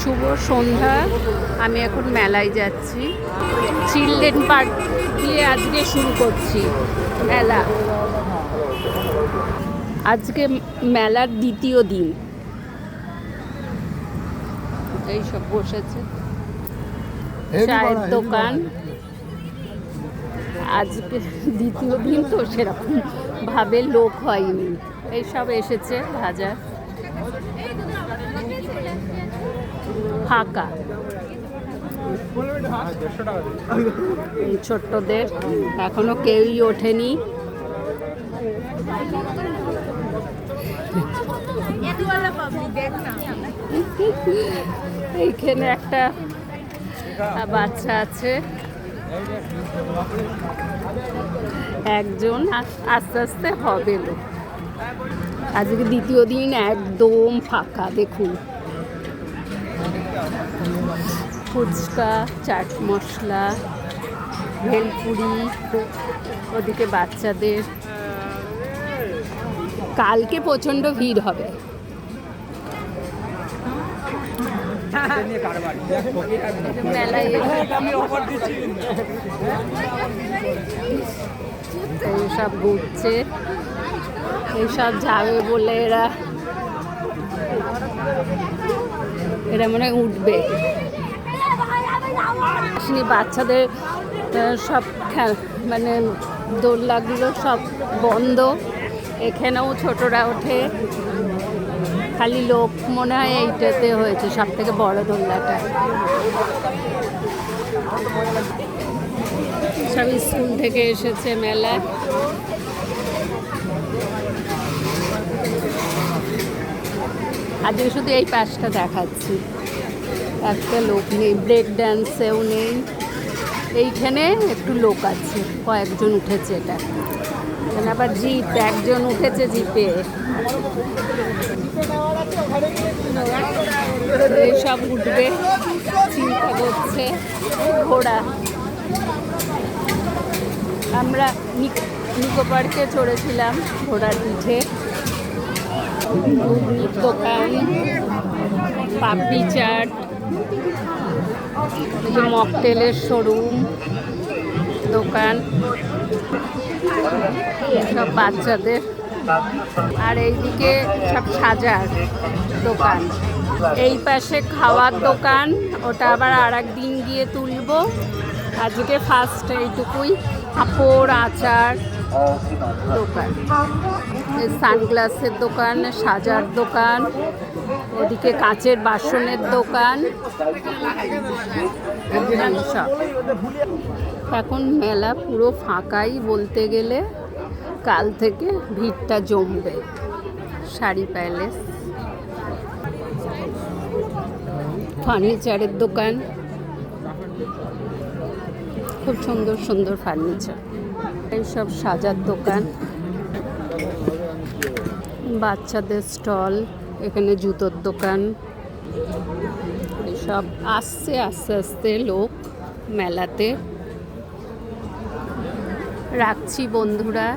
শুভ সন্ধ্যা। আমি এখন মেলায় যাচ্ছি। চিলড্রেন পার্ক দিয়ে আজকে শুরু করছি মেলা। আজকে মেলার দ্বিতীয় দিন। এই সব বসেছে চায়ের দোকান। আজকে দ্বিতীয় দিন তো সেরকম ভাবে লোক হয়নি। এইসব এসেছে বাজার ফাঁকা। ছোট্টদের এখনও কেউই ওঠেনি। এইখানে একটা বাচ্চা আছে। একজন আস- আস্তে আস্তে হবে লোক। আজকে দ্বিতীয় দিন একদম ফাঁকা, দেখুন। ফুচকা, চাট মশলা, ভেলপুরি, ওদিকে বাচ্চাদের। কালকে প্রচণ্ড ভিড় হবে। এইসব ঘুরছে। এইসব যাবে বলে এরা এরা মনে হয় উঠবে। আসেনি, বাচ্চাদের সব মানে দোলনাগুলো সব বন্ধ। এখানেও ছোটরা ওঠে। খালি লোক মনে হয় এইটাতে হয়েছে সব থেকে বড় দোলনাটা সব স্কুল থেকে এসেছে মেলায় আজকে শুধু এই পাশটা দেখাচ্ছি। একটা লোক নেই ব্রেক ড্যান্সেও নেই। এইখানে একটু লোক আছে, কয়েকজন উঠেছে এটা। এখানে আবার জিপ, একজন উঠেছে জিপে। সব উঠবে, চিন্তা করছে, ঘোড়া। আমরা নিক- পার্কে চড়েছিলাম ঘোড়ার পিঠে। দোকান, পাপড়ি চাট। মকটেলের শোরুম দোকান, সব বাচ্চাদের। আর এইদিকে সব সাজার দোকান। এই পাশে খাওয়ার দোকান, ওটা আবার আর দিন গিয়ে তুলবো। আজকে ফার্স্ট এইটুকুই। কাপড়, আচার, দোকান। সানগ্লাসের দোকান, সাজার দোকান। ওদিকে কাচের বাসনের দোকান। সব এখন মেলা পুরো ফাঁকাই বলতে গেলে। কাল থেকে ভিড়টা জমবে, শাড়ি প্যালেস। ফার্নিচারের দোকান। খুব সুন্দর সুন্দর ফার্নিচার। এইসব সাজার দোকান। বাচ্চাদের স্টল। এখানে জুতোর দোকান। সব আসছে আস্তে আস্তে লোক মেলাতে। রাখছি বন্ধুরা।